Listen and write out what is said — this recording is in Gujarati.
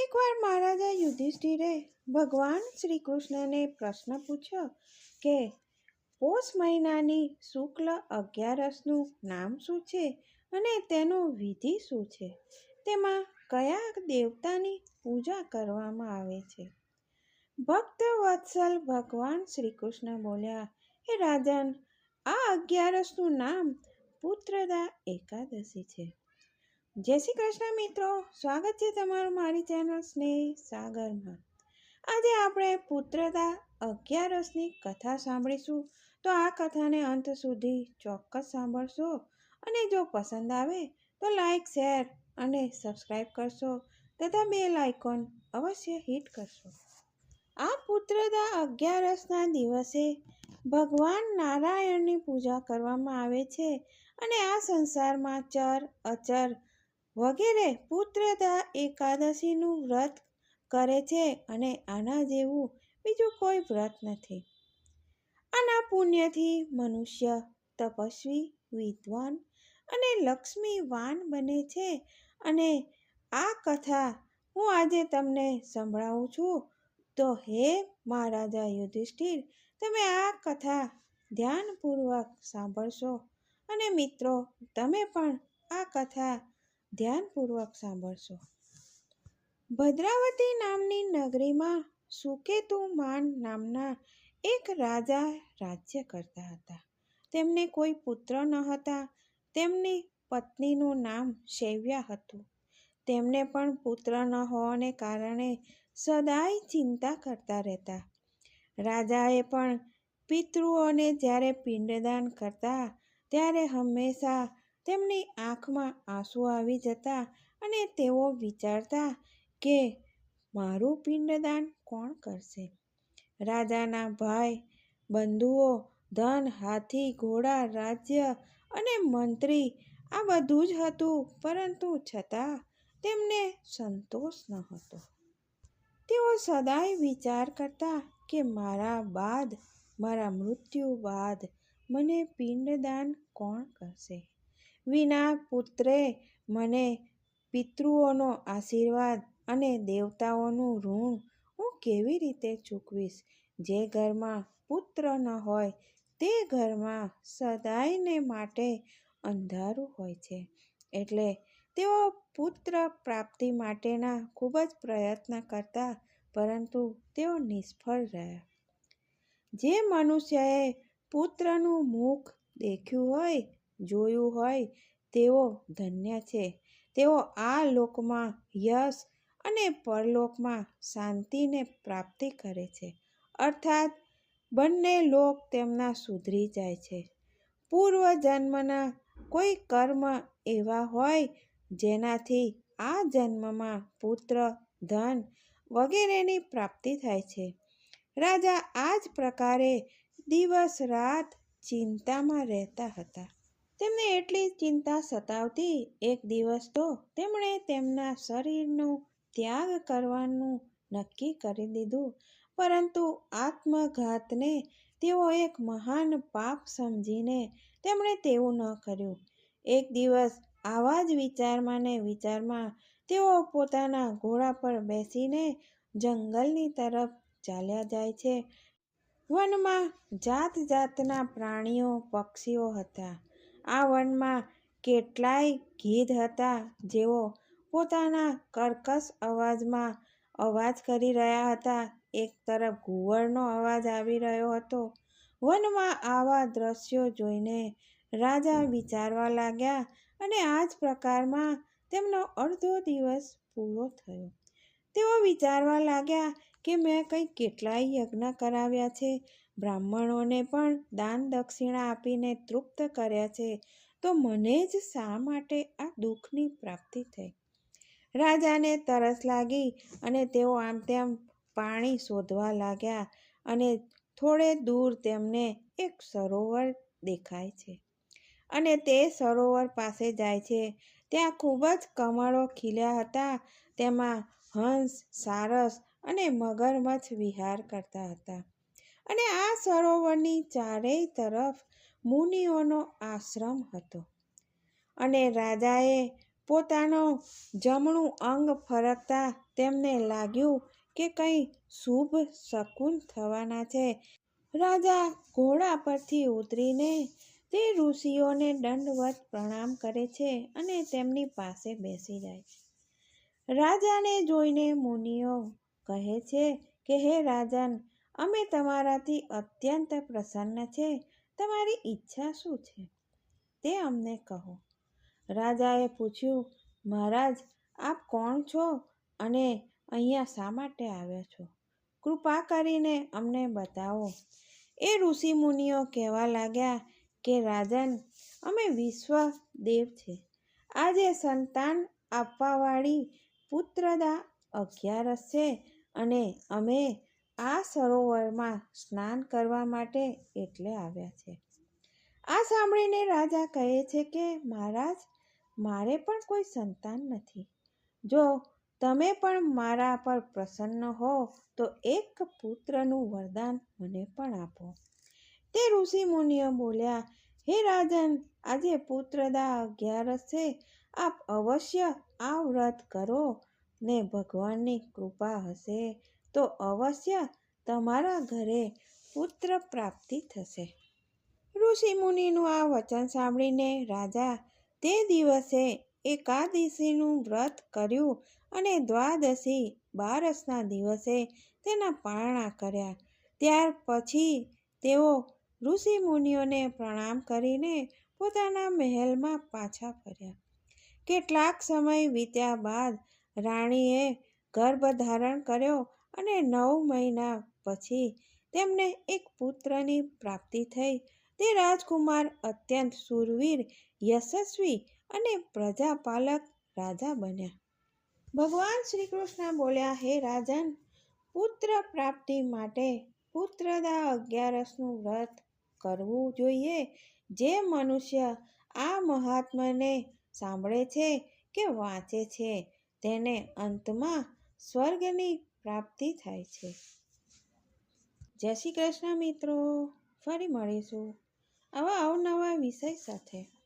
એકવાર મહારાજા યુધિષ્ઠિરે ભગવાન શ્રી કૃષ્ણને પ્રશ્ન પૂછ્યો કે, પોષ મહિનાની શુક્લ અગિયારસનું નામ શું છે અને તેનો વિધિ શું છે? તેમાં કયા દેવતાની પૂજા કરવામાં આવે છે? ભક્ત વત્સલ ભગવાન શ્રી કૃષ્ણ બોલ્યા, હે રાજન, આ અગિયારસનું નામ પુત્રદા એકાદશી છે. જય શ્રી કૃષ્ણ મિત્રો. સ્વાગત છે તમારું મારી ચેનલ સ્નેહ સાગરમાં. આજે આપણે પુત્રતા અગિયારસની કથા સાંભળીશું. તો આ કથાને અંત સુધી ચોક્કસ સાંભળશો અને જો પસંદ આવે તો લાઈક શેર અને સબસ્ક્રાઈબ કરશો તથા બેલ આઇકોન અવશ્ય હિટ કરશો. આ પુત્રદા અગિયારસના દિવસે ભગવાન નારાયણની પૂજા કરવામાં આવે છે અને આ સંસારમાં ચર, અચર વગેરે પુત્રદા એકાદશીનું વ્રત કરે છે અને આના જેવું બીજું કોઈ વ્રત નથી. આના પુણ્યથી મનુષ્ય તપસ્વી, વિદ્વાન અને લક્ષ્મીવાન બને છે અને આ કથા હું આજે તમને સંભળાવું છું. તો હે મહારાજા યુધિષ્ઠિર, તમે આ કથા ધ્યાનપૂર્વક સાંભળશો અને મિત્રો, તમે પણ આ કથા ધ્યાનપૂર્વક સાંભળશો. ભદ્રાવતી નામની નગરીમાં સુકેતુમાન નામના એક રાજા રાજ્ય કરતા હતા. તેમને કોઈ પુત્ર ન હતા. તેમની પત્નીનું નામ શૈવ્યા હતું. તેમને પણ પુત્ર ન હોવાને કારણે સદાય ચિંતા કરતા રહેતા. રાજાએ પણ પિતૃઓને જ્યારે પિંડદાન કરતા, ત્યારે હંમેશા તેમની આંખમાં આંસુ આવી જતા અને તેઓ વિચારતા કે મારું પિંડદાન કોણ કરશે? રાજાના ભાઈ, બંધુઓ, ધન, હાથી, ઘોડા, રાજ્ય અને મંત્રી આ બધું જ હતું, પરંતુ છતાં તેમને સંતોષ ન હતો. તેઓ સદાય વિચાર કરતા કે મારા બાદ, મારા મૃત્યુ બાદ મને પિંડદાન કોણ કરશે? વિના પુત્રે મને પિતૃઓનો આશીર્વાદ અને દેવતાઓનું ઋણ હું કેવી રીતે ચૂકવીશ? જે ઘરમાં પુત્ર ન હોય, તે ઘરમાં સદાયને માટે અંધારું હોય છે. એટલે તેઓ પુત્ર પ્રાપ્તિ માટેના ખૂબ જ પ્રયત્ન કરતા, પરંતુ તેઓ નિષ્ફળ રહ્યા. જે મનુષ્યએ પુત્રનું મુખ દેખ્યું હોય જોયું હોય તેઓ ધન્ય છે. તેઓ આ લોકમાં યશ અને પરલોકમાં શાંતિને પ્રાપ્તિ કરે છે. અર્થાત, બંને લોક તેમના સુધરી જાય છે. પૂર્વ જન્મના કોઈ કર્મ એવા હોય જેનાથી આ જન્મમાં પુત્ર, ધન વગેરેની પ્રાપ્તિ થાય છે. રાજા આ જ પ્રકારે દિવસ રાત ચિંતામાં રહેતા હતા. તેમને એટલી ચિંતા સતાવતી એક દિવસ તો તેમણે તેમના શરીરનો ત્યાગ કરવાનું નક્કી કરી દીધું. પરંતુ આત્મઘાતને તેઓ એક મહાન પાપ સમજીને તેમણે તેવું ન કર્યું. એક દિવસ આવા જ વિચારમાં ને વિચારમાં તેઓ પોતાના ઘોડા પર બેસીને જંગલની તરફ ચાલ્યા જાય છે. વનમાં જાત જાતના પ્રાણીઓ, પક્ષીઓ હતા. આ વનમાં કેટલાય ગીધ હતા જેઓ પોતાના કર્કશ અવાજમાં અવાજ કરી રહ્યા હતા. એક તરફ ઘુવડનો અવાજ આવી રહ્યો હતો. વનમાં આવા દ્રશ્યો જોઈને રાજા વિચારવા લાગ્યા અને આ જ પ્રકારમાં તેમનો અડધો દિવસ પૂરો થયો. તેઓ વિચારવા લાગ્યા કે મેં કંઈ કેટલાય યજ્ઞ કરાવ્યા છે. બ્રાહ્મણોને પણ દાન દક્ષિણા આપીને તૃપ્ત કર્યા છે, તો મને જ શા માટે આ દુઃખની પ્રાપ્તિ થઈ? રાજાને તરસ લાગી અને તેઓ આમ તેમ પાણી શોધવા લાગ્યા અને થોડે દૂર તેમને એક સરોવર દેખાય છે અને તે સરોવર પાસે જાય છે. ત્યાં ખૂબ જ કમળો ખીલ્યા હતા, તેમાં હંસ, સારસ અને મગરમચ્છ વિહાર કરતા હતા. અને આ સરોવરની ચારેય તરફ મુનિઓનો આશ્રમ હતો. અને રાજાએ પોતાનો જમણું અંગ ફરકતા તેમને લાગ્યું કે કંઈ શુભ શકુન થવાના છે. રાજા ઘોડા પરથી ઉતરીને તે ઋષિઓને દંડવત પ્રણામ કરે છે અને તેમની પાસે બેસી જાય છે. રાજાને જોઈને મુનિઓ કહે છે કે, હે રાજન અમે તમારાથી અત્યંત પ્રસન્ન છે. તમારી ઈચ્છા શું છે? તે અમને કહો. રાજાએ પૂછ્યું, મહારાજ, આપ કોણ છો અને અહીંયા શા માટે આવ્યા છો? કૃપા કરીને અમને બતાવો. એ ઋષિ મુનિઓ કહેવા લાગ્યા કે, રાજન, અમે વિશ્વ દેવ છે. આજે સંતાન આપવાવાળી પુત્રદા અગિયારસ છે અને અમે આ સરોવરમાં સ્નાન કરવા માટે એટલે આવ્યા છે. આ સાંભળીને રાજા કહે છે કે, મહારાજ, મારે પણ કોઈ સંતાન નથી. જો તમે પણ મારા પર પ્રસન્ન હો, તો એક પુત્રનું વરદાન મને પણ આપો. તે ઋષિ મુનિઓ બોલ્યા, હે રાજન, આજે પુત્રદા અગિયારસ છે. આપ અવશ્ય આ વ્રત કરો ને ભગવાનની કૃપા હશે. તો અવશ્ય તમારા ઘરે પુત્ર પ્રાપ્તિ થશે. ઋષિ મુનિનું આ વચન સાંભળીને રાજા તે દિવસે એકાદશીનું વ્રત કર્યું અને દ્વાદશી બારસના દિવસે તેના પારણા કર્યા. ત્યાર પછી તેઓ ઋષિ મુનિઓને પ્રણામ કરીને પોતાના મહેલમાં પાછા ફર્યા. કેટલાક સમય વીત્યા બાદ રાણીએ ગર્ભ ધારણ કર્યો અને નવ મહિના પછી તેમને એક પુત્રની પ્રાપ્તિ થઈ. તે રાજકુમાર અત્યંત શૂરવીર યશસ્વી અને પ્રજાપાલક રાજા બન્યા. ભગવાન શ્રી કૃષ્ણ બોલ્યા, હે રાજન, પુત્ર પ્રાપ્તિ માટે પુત્રદા અગિયારસનું વ્રત કરવું જોઈએ. જે મનુષ્ય આ મહાત્મ્યને સાંભળે છે કે વાંચે છે, તેને અંતમાં સ્વર્ગની પ્રાપ્તિ થાય છે. જય શ્રી કૃષ્ણ મિત્રો. ફરી મળીશું આવા અવનવા વિષય સાથે.